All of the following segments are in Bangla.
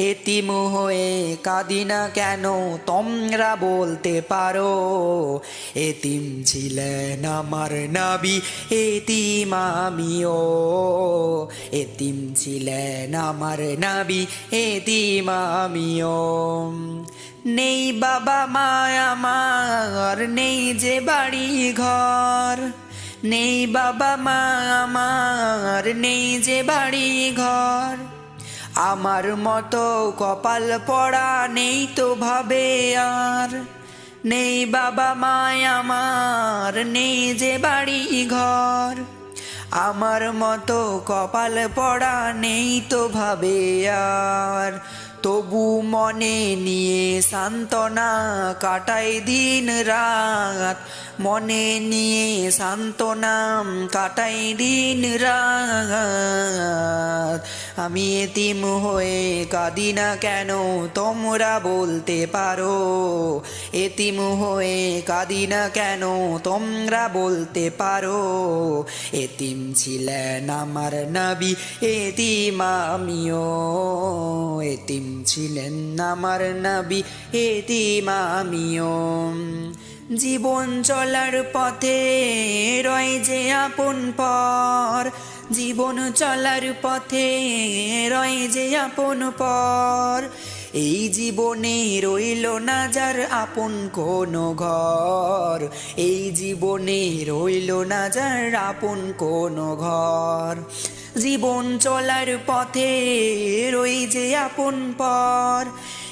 এতিম হয়ে কাঁদি না কেন? তোমরা বলতে পারো, এতিম ছিলেন আমার নাবি, এতিম আমিও। এতিম ছিলেন আমার নাবি, এতিম আমিও। নেই বাবা মা আমার নেই যে বাড়ি ঘর। নেই বাবা মা আমার নেই যে বাড়ি ঘর। আমার মতো কপাল পড়া নেই তো ভাবে আর। নেই বাবা মায় আমার, নেই যে বাড়ি ঘর। আমার মতো কপাল পড়া নেই তো ভাবে আর। তবু মনে নিয়ে সান্ত্বনা কাটাই দিন রাত। মনে নিয়ে সান্ত্বনা কাটাই দিন রাত। আমি এতিম হয়ে কাঁদি না কেন তোমরা বলতে পারো? এতিম হয়ে কাঁদি না কেন তোমরা বলতে পারো? এতিম ছিলেন আমার নবী, এতিম আমিও। এতিম ছিলেন আমার নবী এতিম আমিও জীবন চলার পথে রয় যে আপন পর। জীবন চলার পথে রয় যে আপন পর। এই জীবনে রইল না যার আপন কোনো ঘর। এই জীবনে রইল না যার আপন কোনো ঘর। জীবন চলার পথে রই যে আপন পর।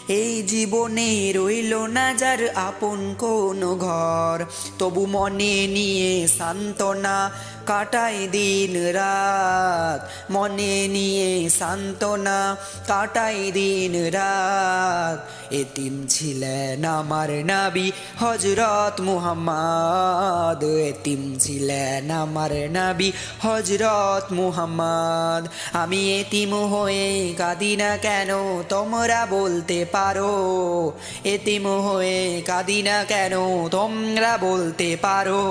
এই জীবনে রইল না যার আপন কোন ঘর। তবু মনে নিয়ে সান্ত্বনা কাটাই দিন রাত, মনে নিয়ে সান্ত্বনা, কাটাই দিন রাত। এতিম ছিলেন আমার নাবি হজরত মুহাম্মদ। এতিম ছিলেন আমার নাবি হজরত মুহাম্মদ। আমি এতিম হয়ে কাঁদি না কেন, তোমরা বলতে পারো। এতিম হয়ে কাঁদি না কেন, তোমরা বলতে পারো।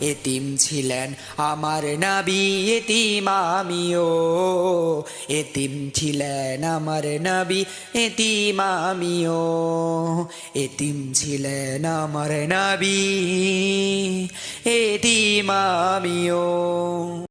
এতিম ছিলেন আমার নাবি এতিম আমিও। এতিম ছিলেন আমার নাবি এতিম আমিও। এতিম ছিলেন আমার নাবি এতিম আমিও।